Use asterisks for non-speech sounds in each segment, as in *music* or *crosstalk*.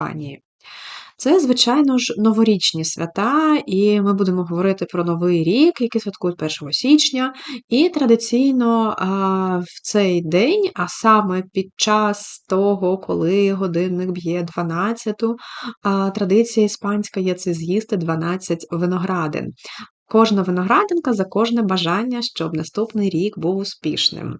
Іспанії. Це, звичайно ж, новорічні свята, і ми будемо говорити про Новий рік, який святкують 1 січня. І традиційно в цей день, а саме під час того, коли годинник б'є 12-ту, традиція іспанська є це з'їсти 12 виноградин. Кожна виноградинка за кожне бажання, щоб наступний рік був успішним.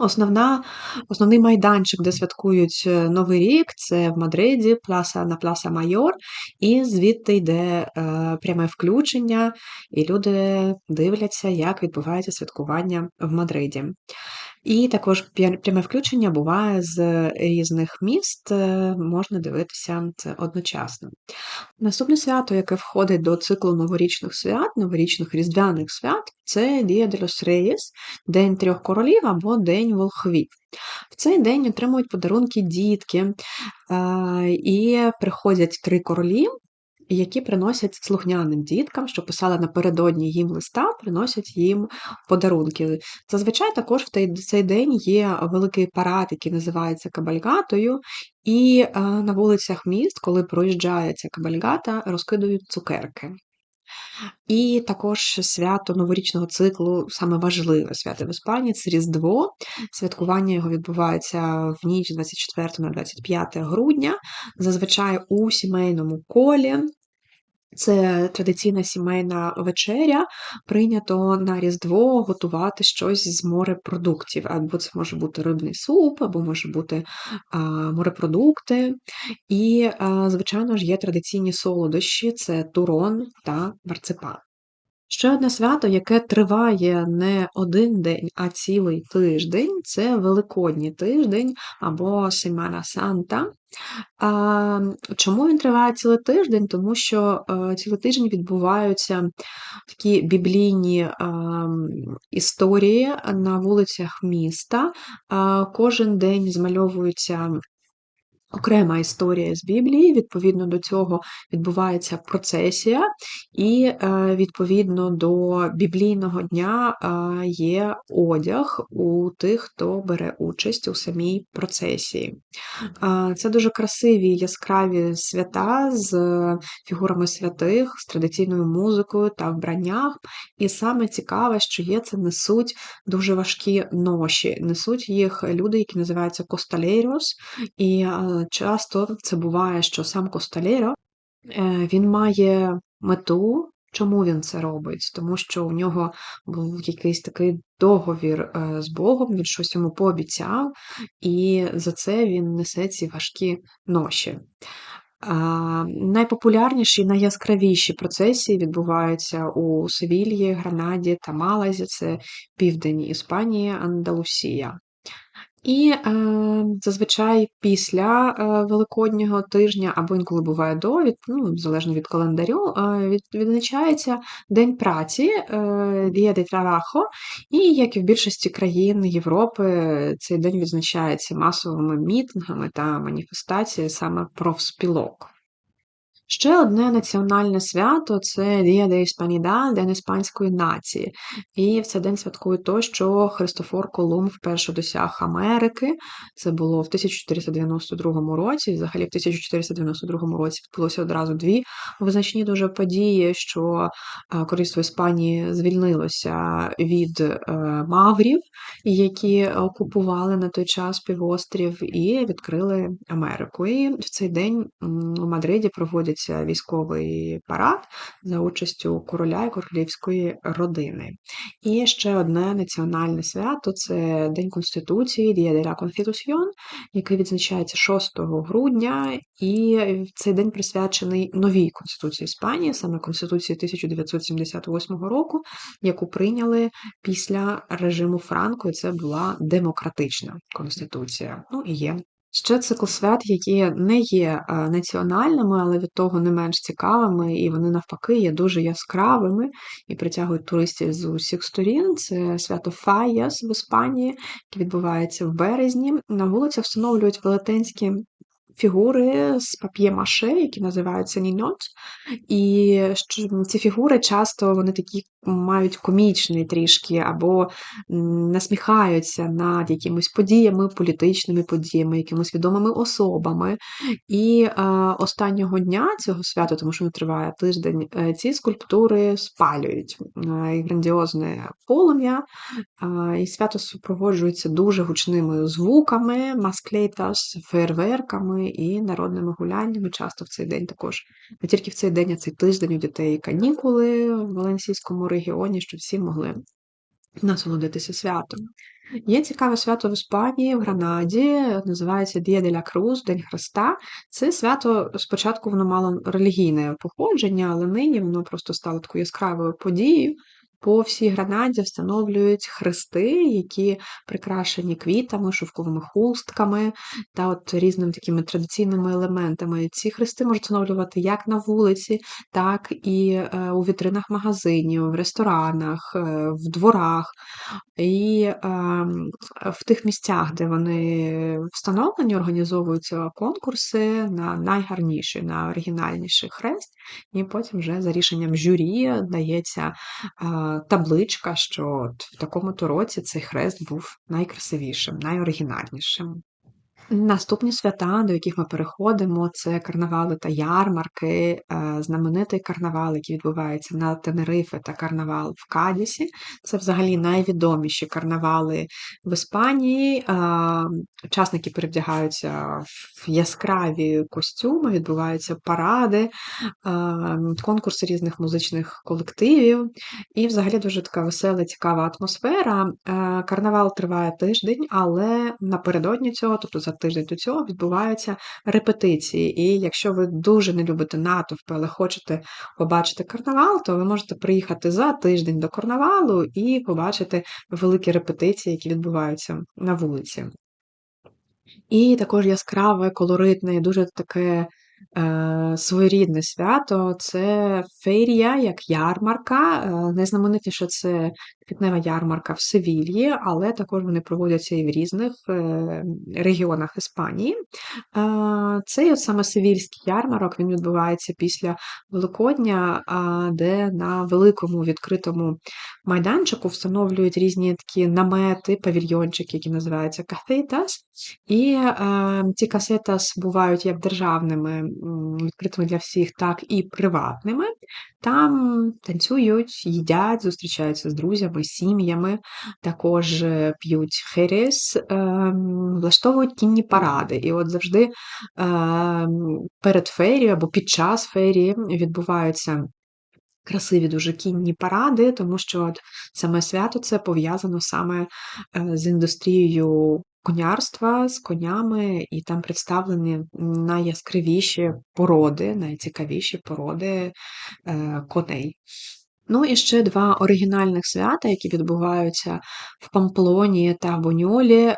Основна, Основний майданчик, де святкують е, Новий рік, це в Мадриді, пласа на Пласа Майор, і звідти йде е, пряме включення, і люди дивляться, як відбувається святкування в Мадриді. І також пряме включення буває з різних міст, е, можна дивитися це одночасно. Наступне свято, яке входить до циклу новорічних свят, новорічних різдвяних свят, це de los Reyes, День трьох королів або День волхвів. В цей день отримують подарунки дітки е, і приходять три королі які приносять слухняним діткам, що писали напередодні їм листа, приносять їм подарунки. Зазвичай також в цей день є великий парад, який називається Кабальгатою, і е, на вулицях міст, коли проїжджає ця кабальгата, розкидують цукерки. І також свято новорічного циклу, саме важливе свято в Іспанії це Різдво. Святкування його відбувається в ніч 24 на 25 грудня, зазвичай у сімейному колі. Це традиційна сімейна вечеря. Прийнято на Різдво готувати щось з морепродуктів. Або це може бути рибний суп, або може бути а, морепродукти. І, а, звичайно ж, є традиційні солодощі це турон та марципан. Ще одне свято, яке триває не один день, а цілий тиждень це Великодній тиждень або Семана Санта. Чому він триває цілий тиждень? Тому що е, цілий тиждень відбуваються такі біблійні історії на вулицях міста. Кожен день змальовуються окрема історія з Біблії, відповідно до цього відбувається процесія, і е, відповідно до біблійного дня е, є одяг у тих, хто бере участь у самій процесії. Е, це дуже красиві яскраві свята з фігурами святих, з традиційною музикою та вбраннях. І саме цікаве, що є, це несуть дуже важкі ноші. Несуть їх люди, які називаються косталеріус, часто це буває, що сам Косталєро е, він має мету. Чому він це робить? Тому що у нього був якийсь такий договір е, з Богом, він щось йому пообіцяв, і за це він несе ці важкі ноші. Найпопулярніші, найяскравіші процесії відбуваються у Севільї, Гранаді та Малазі, це південь Іспанії, Андалусія. І е, зазвичай після е, Великоднього тижня, або інколи буває до, від, ну, залежно від календарю, е, від, відзначається День праці е, де Trabajo, і як і в більшості країн Європи, цей день відзначається масовими мітингами та маніфестацією саме профспілок. Ще одне національне свято це Dia de Hispanidad, День іспанської нації. І в цей день святкують то, що Христофор Колумб вперше досяг Америки. Це було в 1492 році. Взагалі, в 1492 році відбулося одразу дві визначні дуже події, що е, королівство Іспанії звільнилося від е, маврів, які окупували на той час півострів, і відкрили Америку. І в цей день у Мадриді проводять відбувається військовий парад за участю короля і королівської родини. І ще одне національне свято це День Конституції, Dia de la Constitución, який відзначається 6 грудня, і цей день присвячений новій Конституції Іспанії, саме Конституції 1978 року, яку прийняли після режиму Франко, і це була демократична конституція. Ну і є Ще цикл свят, які не є національними, але від того не менш цікавими, і вони навпаки є дуже яскравими і притягують туристів з усіх сторін. Це свято Фаяс в Іспанії, яке відбувається в березні. На вулицях встановлюють велетенські фігури з пап'є-маше, які називаються ніньот. І ці фігури часто вони такі мають комічний трішки, або насміхаються над якимись подіями, політичними подіями, якимись відомими особами. І е, останнього дня цього свята, тому що не триває тиждень, е, ці скульптури спалюють е, грандіозне полум'я, і свято супроводжується дуже гучними звуками, масклейтас, фейерверками і народними гуляннями. Часто в цей день також не тільки в цей день, а цей тиждень у дітей канікули в Валенсійському регіоні, щоб всі могли насолодитися святом. Є цікаве свято в Іспанії, в Гранаді, називається Дія деля Круз, День Христа. Це свято спочатку воно мало релігійне походження, але нині воно просто стало такою яскравою подією. По всій Гранаді встановлюють хрести, які прикрашені квітами, шовковими хустками та от різними такими традиційними елементами. Ці хрести можуть встановлювати як на вулиці, так і е, у вітринах магазинів, в ресторанах, е, в дворах. І ем, в тих місцях, де вони встановлені, організовуються конкурси на найгарніший, на оригінальніший хрест, і потім вже за рішенням журі дається табличка, що от в такому-то році цей хрест був найкрасивішим, найоригінальнішим. Наступні свята, до яких ми переходимо, це карнавали та ярмарки, е, знаменитий карнавал, який відбувається на Тенерифе та карнавал в Кадісі. Це взагалі найвідоміші карнавали в Іспанії. Е, учасники перевдягаються в яскраві костюми, відбуваються паради, е, конкурси різних музичних колективів. І взагалі дуже така весела, цікава атмосфера. Карнавал триває тиждень, але напередодні цього, тобто за тиждень до цього відбуваються репетиції. І якщо ви дуже не любите натовпи, але хочете побачити карнавал, то ви можете приїхати за тиждень до карнавалу і побачити великі репетиції, які відбуваються на вулиці. І також яскраве, колоритне, дуже таке своєрідне свято це ферія, як ярмарка. Е, найзнаменитіше це квітнева ярмарка в Севільї, але також вони проводяться і в різних е, регіонах Іспанії. Цей от саме Севільський ярмарок він відбувається після Великодня, де на великому відкритому майданчику встановлюють різні такі намети, павільйончики, які називаються кафейтас. І ці касетас бувають як державними відкритими для всіх, так і приватними. Там танцюють, їдять, зустрічаються з друзями, сім'ями, також е, п'ють херес, ем, влаштовують кінні паради. І от завжди ем, перед ферією або під час ферії відбуваються. Красиві дуже кінні паради, тому що от саме свято це пов'язано саме е, з індустрією конярства з конями, і там представлені найяскравіші породи, найцікавіші породи е, коней. Ну і ще два оригінальних свята, які відбуваються в Памплоні та Боньолі. Е,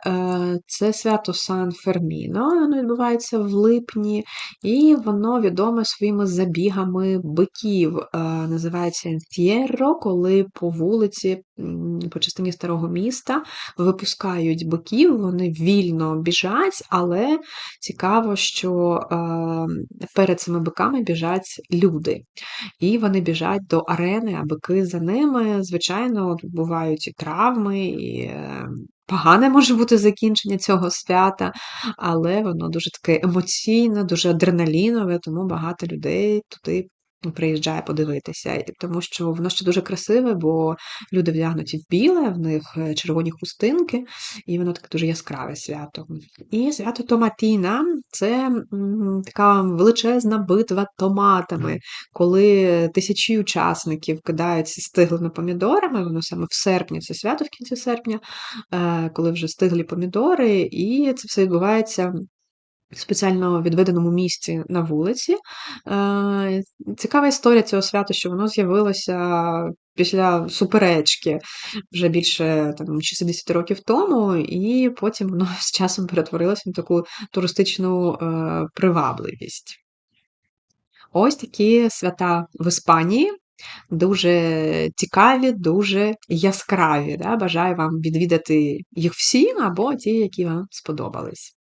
це свято Сан Ферміно, воно відбувається в липні, і воно відоме своїми забігами биків. Е, називається Ентьєрро, коли по вулиці, по частині старого міста випускають биків, вони вільно біжать, але цікаво, що е, перед цими биками біжать люди. І вони біжать до арени бики за ними, звичайно, бувають і травми, і е, погане може бути закінчення цього свята, але воно дуже таке емоційне, дуже адреналінове, тому багато людей туди приїжджає подивитися, тому що воно ще дуже красиве, бо люди вдягнуті в біле, в них е, червоні хустинки, і воно таке дуже яскраве свято. І свято Томатіна це така величезна битва томатами, коли тисячі учасників кидаються стиглими помідорами, воно саме в серпні, це свято в кінці серпня, е, коли вже стиглі помідори, і це все відбувається спеціально відведеному місці на вулиці. Е, цікава історія цього свята, що воно з'явилося після суперечки вже більше там, 60 років тому, і потім воно *laughs* з часом перетворилося на таку туристичну е, привабливість. Ось такі свята в Іспанії. Дуже цікаві, дуже яскраві. Да? Бажаю вам відвідати їх всі або ті, які вам сподобались.